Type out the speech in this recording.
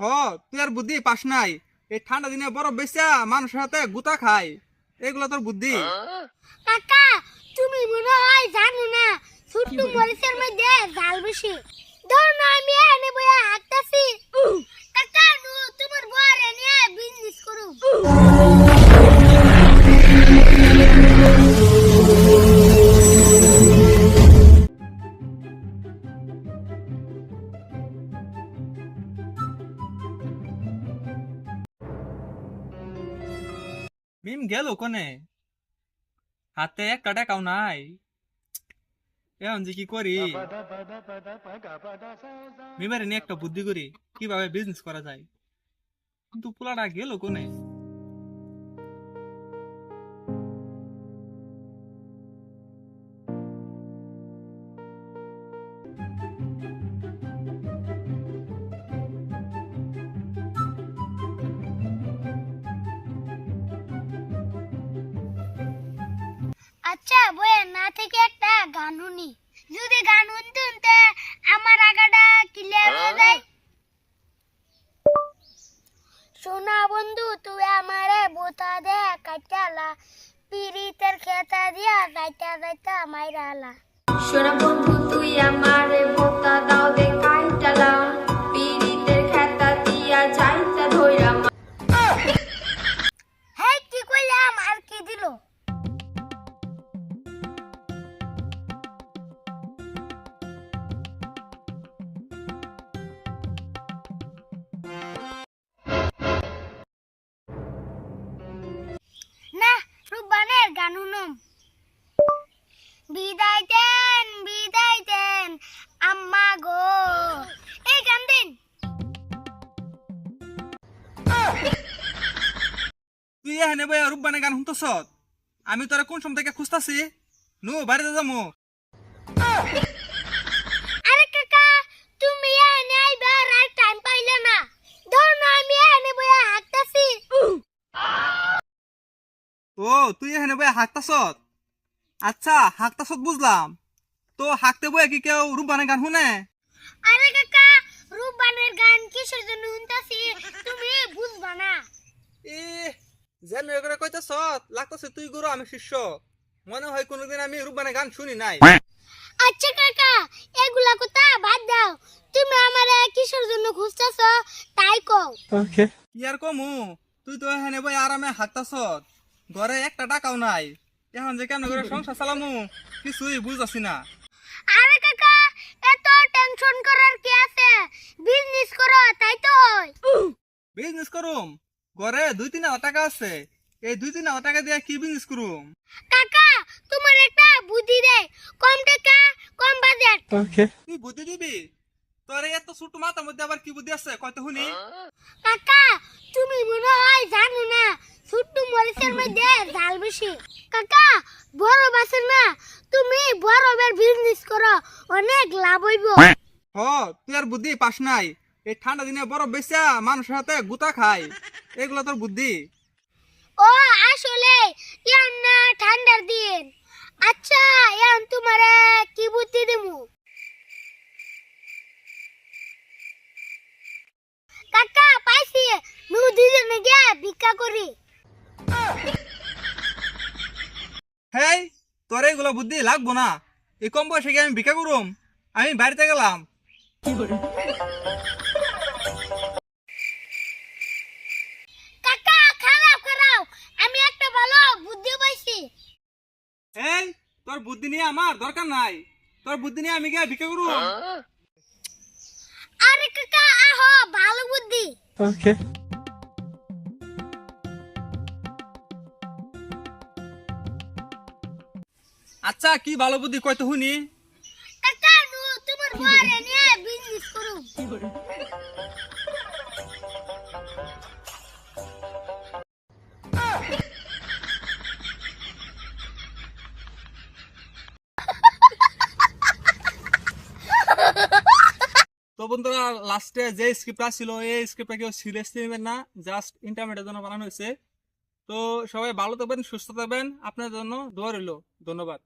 হ, তুই আর বুদ্ধি পাস নাই। এই ঠান্ডা দিনে বরফ বেচা মানুষের হাতে গুতা খায়। এগুলো তোর বুদ্ধি। কাকা, তুমি মনে হয় জানো না, ছোট্ট মরিচের মধ্যে জাল বেশি ধর না, আমি এনে বইয়া হাঁটতাছি। মিম গেল কোনে? হাতে এক কাটা কাউ নাই। এখন যে কি করি? মিমের নিয়ে একটা বুদ্ধি করি, কীভাবে বিজনেস করা যায়? কিন্তু পোলাটা গেল কোনে? আচ্ছা বয়ে না থেকে একটা গান শুনি যদি গান শুনতে শুনতে আমার আগাটা ক্লিয়ার হয়ে যায়। সোনা বন্ধু তুই আমারে বোতা দে কাটালা পিরিতের খেতা দিয়া দাইতা দাইতা মাইরালা। সোনা বন্ধু তুই আমারে এখানে বই রূপবানে গান শুনতেছ আমি তোরা কোন সময় থেকে খুঁজতাছি? নু বাড়িতে যাব আরে কাকা তুমি এনে আইবার আর টাইম পাইলে না। ধর না আমি বইয়া হাঁটতাছি ও তুই এখানে বই হাঁকতাছ আচ্ছা হাঁকতাছ বুঝলাম তো হাঁকতে বই কি কেউ রূপবানে গান শুনে? আরে কাকা রূপবানের গান কিসের জন্য শুনতাছি? তুমি বুঝবা না। এ যেন করে কইতাছ লাগতাছে তুই গুরু আমি শিষ্য। মনে হয় কোনোদিন আমি রূপবানে গান শুনি নাই। আচ্ছা কাকা এগুলা কথা বাদ দাও। তুমি আমারে কিসের জন্য খুঁজতাছ তাই কও। কি আর কমু তুই তো এখানে বই আরামে হাঁকতাছ ঘরে একটা টাকাও নাই। এখন যে কেন করে সংসার চালামু কিছুই বুঝাছি না। আরে কাকা এত টেনশন করার কি আছে? বিজনেস করো তাই তো হয়। বিজনেস করুম? ঘরে দুই তিন হাজার টাকা আছে। এই দুই তিন হাজার টাকা দিয়ে কি বিজনেস করুম? কাকা তোমার একটা বুদ্ধি দে। কম টাকা কম বাজেট ওকে। তুই বুদ্ধি দিবি? তোর এত ছোট মাথার মধ্যে আবার কি বুদ্ধি আছে? কয়তো শুনি। কাকা তুমি মনে হয় জানো না ছোট্ট মরিচের মধ্যে জাল বেশি। কাকা বড় বাসে না তুমি বড়বের বিজনেস করো অনেক লাভ হইব। হ তুই আর বুদ্ধি পাস নাই। এই ঠান্ডা দিনে বরফ বেচা মানুষের হাতে গুতা খায়। এগুলো তোর বুদ্ধি? ও আসলে ইয়ান না ঠান্ডার দিন। আচ্ছা ইয়ান তোমারে কি বুদ্ধি দিমু? কাকা পাইছি। নু দুজনে গিয়া ভিক্ষা করি। হেই তোর এগুলো বুদ্ধি লাগবো না। এই কম বয়সে গিয়ে আমি ভিক্ষা করুম। আমি বাড়িতে গেলাম। কাকা খারাপ খারাপ আমি একটা ভালো বুদ্ধি পাইছি এই তোর বুদ্ধি নিয়ে আমার দরকার নাই। তোর বুদ্ধি নিয়ে আমি গিয়ে ভিক্ষা করুম আরে কাকা আহো ভালো বুদ্ধি। ওকে আচ্ছা কি ভালো বুদ্ধি কয়তো শুনি। কাকা নু তোমার বরে নিয়ে বিজনেস করুম। তো বন্ধুরা লাস্টে যে স্ক্রিপ্টটা ছিল, এই স্ক্রিপ্টটা কেউ সিরিয়াসলি নেবেন না জাস্ট ইন্টারমিডিয়েট জন্য বানানো হয়েছে। তো সবাই ভালো থাকবেন, সুস্থ থাকবেন আপনার জন্য দোয়া রইল, ধন্যবাদ।